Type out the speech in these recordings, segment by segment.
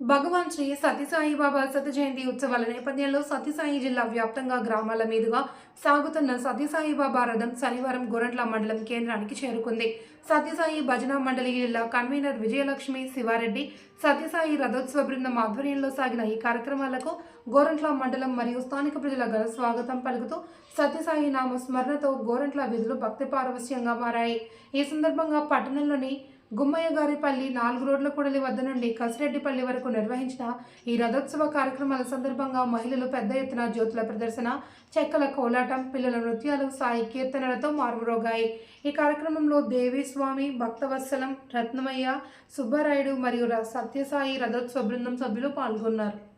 భగవాన్ శ్రీ సత్యసాయిబాబా బాబా జయంతి ఉత్సవాల నేపథ్యంలో సత్యసాయి జిల్లా వ్యాప్తంగా గ్రామాల మీదుగా సాగుతున్న సత్యసాయిబాబా రథం శనివారం గోరంట్ల మండలం కేంద్రానికి చేరుకుంది. సత్యసాయి భజన మండలి జిల్లా కన్వీనర్ విజయలక్ష్మి శివారెడ్డి సత్యసాయి రథోత్సవ బృందం ఆధ్వర్యంలో సాగిన ఈ కార్యక్రమాలకు గోరంట్ల మండలం మరియు స్థానిక ప్రజల ఘన స్వాగతం పలుకుతూ సత్యసాయి నామ స్మరణతో గోరంట్ల విధులు భక్తి పారవస్యంగా మారాయి. ఈ సందర్భంగా పట్టణంలోని గుమ్మయ్య గారిపల్లి నాలుగు రోడ్ల కూడలి వద్ద నుండి కసిరెడ్డిపల్లి వరకు నిర్వహించిన ఈ రథోత్సవ కార్యక్రమాల సందర్భంగా మహిళలు పెద్ద ఎత్తున జ్యోతుల ప్రదర్శన చెక్కల కోలాటం పిల్లల నృత్యాలు సాయి కీర్తనలతో మారుమ్రోగాయి. ఈ కార్యక్రమంలో దేవీస్వామి భక్తవత్సలం రత్నమయ్య సుబ్బారాయుడు మరియు ర- సత్యసాయి రథోత్సవ బృందం సభ్యులు పాల్గొన్నారు.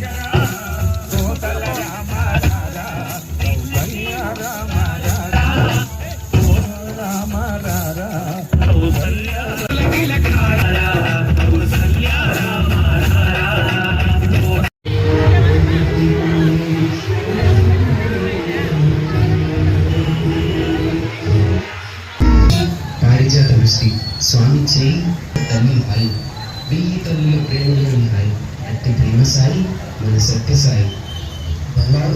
స్వామి చేయి తల్లి హాయి వెయ్యి తల్లుల ప్రేమలోని హాయి అట్టి ప్రేమ సాయి మన సత్య సాయి భగవాన్